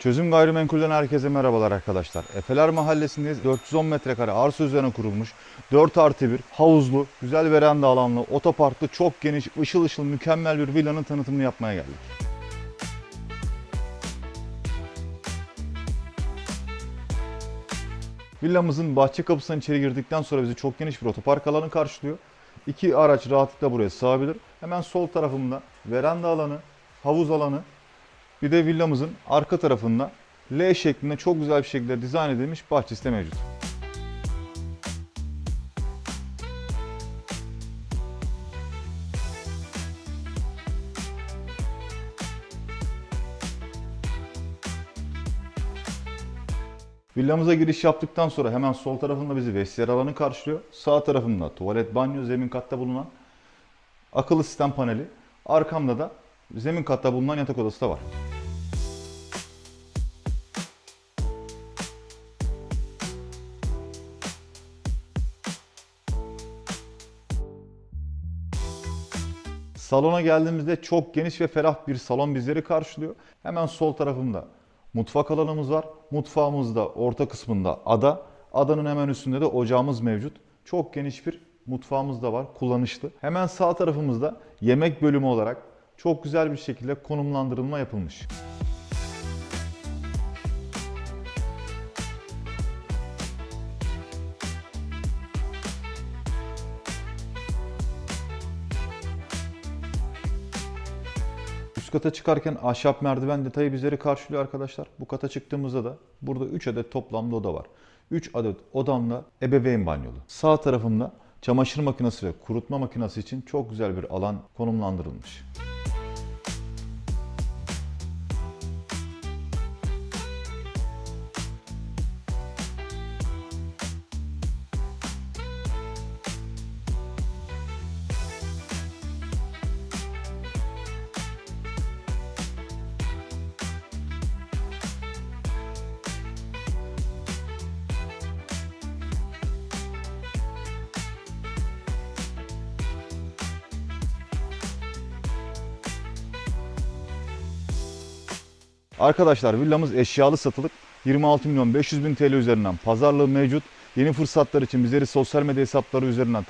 Çözüm Gayrimenkul'den herkese merhabalar arkadaşlar. Efeler Mahallesi'ndeyiz. 410 metrekare arsa üzerine kurulmuş. 4 artı 1 havuzlu, güzel veranda alanlı, otoparklı, çok geniş, ışıl ışıl mükemmel bir villanın tanıtımını yapmaya geldik. Villamızın bahçe kapısından içeri girdikten sonra bizi çok geniş bir otopark alanı karşılıyor. İki araç rahatlıkla buraya sığabilir. Hemen sol tarafımda veranda alanı, havuz alanı, bir de villamızın arka tarafında L şeklinde çok güzel bir şekilde dizayn edilmiş bahçesi de mevcut. Villamıza giriş yaptıktan sonra hemen sol tarafında bizi vestiyer alanı karşılıyor. Sağ tarafında tuvalet, banyo, zemin katta bulunan akıllı sistem paneli. Arkamda da zemin katta bulunan yatak odası da var. Salona geldiğimizde çok geniş ve ferah bir salon bizleri karşılıyor. Hemen sol tarafımda mutfak alanımız var. Mutfağımızda orta kısmında ada. Adanın hemen üstünde de ocağımız mevcut. Çok geniş bir mutfağımız da var, kullanışlı. Hemen sağ tarafımızda yemek bölümü olarak çok güzel bir şekilde konumlandırılma yapılmış. Üst kata çıkarken ahşap merdiven detayı bizleri karşılıyor arkadaşlar. Bu kata çıktığımızda da burada 3 adet toplamda oda var. 3 adet odamda ebeveyn banyolu. Sağ tarafımda çamaşır makinesi ve kurutma makinesi için çok güzel bir alan konumlandırılmış. Arkadaşlar villamız eşyalı satılık. 26 milyon 500 bin TL üzerinden pazarlığı mevcut. Yeni fırsatlar için bizleri sosyal medya hesapları üzerinden